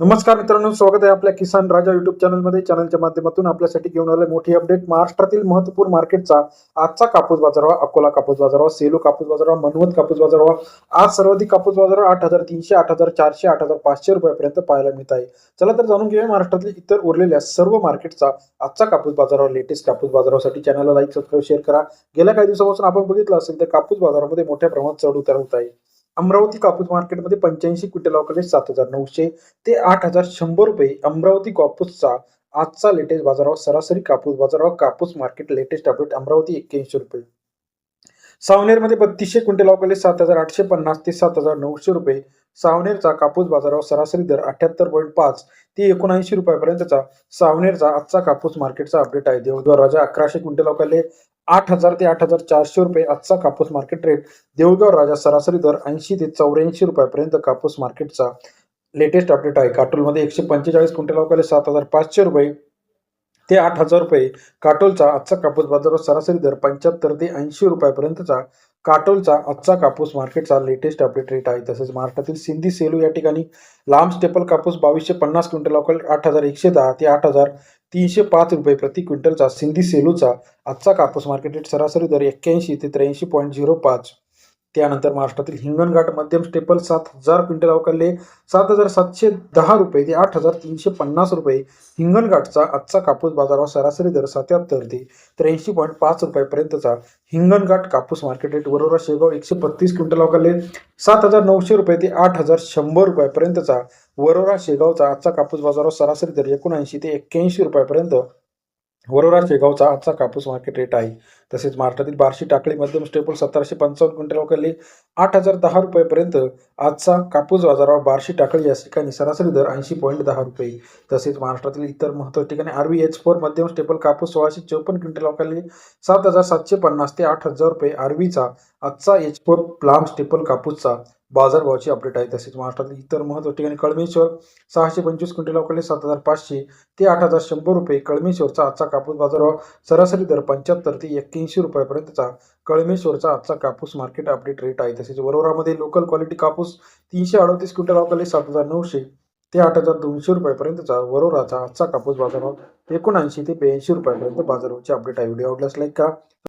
नमस्कार मित्रांनो स्वागत आहे आपल्या किसान राजा युट्यूब चॅनलमध्ये चॅनलच्या माध्यमातून आपल्यासाठी घेऊन आले मोठी अपडेट महाराष्ट्रातील महत्त्वपूर्ण मार्केटचा आजचा कापूस बाजारभाव अकोला कापूस बाजारभाव सेलू कापूस बाजारभाव मनवत कापूस बाजारभाव आज सर्वाधिक कापूस बाजार आठ हजार तीनशे आठ हजार चारशे आठ हजार पाचशे रुपयापर्यंत पाहायला मिळत आहे. चला तर जाणून घेऊया महाराष्ट्रातील इतर उरलेल्या सर्व मार्केटचा आजचा कापूस बाजारावर लेटेस्ट कापूस बाजारासाठी चॅनलला लाईक सबस्क्राईब शेअर करा. गेल्या काही दिवसापासून आपण बघितलं असेल तर कापूस बाजारामध्ये मोठ्या प्रमाणात चढ उतार होत आहे. अमरावती कापूस मार्केटमध्ये पंच्याऐंशी क्विंटल अवकाले सात हजार नऊशे ते आठ हजार शंभर रुपये. अमरावती कापूसचा आजचा लेटेस्ट बाजारावर सरासरी कापूस बाजारावर कापूस मार्केट लेटेस्ट अपडेट अमरावती एक्क्याऐंशी रुपये. सावनेरमध्ये बत्तीसशे क्विंटल अवकाले सात हजार आठशे पन्नास ते सात हजार नऊशे रुपये. सावनेरचा कापूस बाजारावर सरासरी दर अठ्याहत्तर पॉईंट पाच ते एकोणऐंशी रुपयापर्यंतचा सावनेरचा आजचा कापूस मार्केटचा अपडेट आहे. देऊळगाव राजा अकराशे क्विंटल अवकाले आठ हजार ते आठ हजार चारशे रुपये आजचा कापूस मार्केट रेट देऊळगाव राजा सरासरी दर ऐंशी ते चौऱ्याऐंशी रुपयापर्यंत कापूस मार्केटचा लेटेस्ट अपडेट आहे. काटोलमध्ये एकशे पंचेचाळीस क्विंटल अवकाले सात हजार पाचशे रुपये ते आठ हजार रुपये. काटोलचा आजचा कापूस बाजारावर सरासरी दर पंच्याहत्तर ते ऐंशी रुपयापर्यंतचा. काटोलचा आजचा कापूस मार्केटचा लेटेस्ट अपडेट रेट आहे. तसेच महाराष्ट्रातील सिंधी सेलू या ठिकाणी लांब स्टेपल कापूस बावीसशे पन्नास क्विंटल अवकाल आठ हजार एकशे दहा ते आठ हजार तीनशे पाच रुपये प्रति क्विंटलचा सिंधी सेलूचा आजचा कापूस मार्केट रेट सरासरी दर एक्क्याऐंशी ते त्र्याऐंशी पॉईंट झिरो पाच. त्यानंतर महाराष्ट्रातील हिंगणघाट मध्यम स्टेपल सात हजार क्विंटल अवकालले सात हजार सातशे दहा रुपये ते आठ हजार तीनशे पन्नास रुपये. हिंगणघाटचा आजचा कापूस बाजारावर सरासरी दर सत्याहत्तर ते त्र्याऐंशी पॉईंट पाच रुपयापर्यंतचा. हिंगणघाट कापूस मार्केट रेट वरोरा शेगाव एकशे बत्तीस क्विंटल अवकालले सात हजार नऊशे रुपये ते आठ हजार शंभर रुपयापर्यंतचा. वरोरा शेगावचा आजचा कापूस बाजारावर सरासरी दर एकोणऐंशी ते एक्क्याऐंशी रुपयापर्यंत. वरोरा शेगावचा आजचा कापूस मार्केट रेट आहे. तसेच महाराष्ट्रातील बार्शी टाकळी मध्यम स्टेपल सतराशे पंचावन्न क्विंटल अवकालले आठ हजार दहा रुपयेपर्यंत आजचा कापूस बाजारावर बार्शी टाकळी या ठिकाणी सरासरी दर ऐंशी पॉईंट दहा रुपये. तसेच महाराष्ट्रातील इतर महत्त्वाच्या ठिकाणी आरवी एच फोर मध्यम स्टेपल कापूस सोळाशे चौपन्न क्विंटल अवकालले सात हजार सातशे पन्नास ते आठ हजार रुपये आरवीचा आजचा एच फोर प्लाम स्टेपल कापूसचा बाजारभावाची अपडेट आहे. तसेच महाराष्ट्रातील इतर महत्त्वाच्या ठिकाणी कळमेश्वर सहाशे पंचवीस क्विंटल अवकालले सात हजार पाचशे ते आठ हजार शंभर रुपये. कळमेश्वरचा आजचा कापूस बाजारभाव सरासरी दर पंच्याहत्तर ते एक्क्याऐंशी रुपयापर्यंतचा कळमेश्वरचा आजचा कापूस मार्केट अपडेट रेट आहे. तसेच वरोरामध्ये लोकल क्वालिटी कापूस तीनशे अडतीस क्विंटल अवकाले सात हजार नऊशे ते आठ हजार दोनशे रुपयापर्यंतचा वरोराचा आजचा कापूस बाजारभाव एकोणऐंशी ते ब्याऐंशी रुपयापर्यंत बाजारभावाची अपडेट आहे. व्हिडिओ आवडल्यास लाईक करा.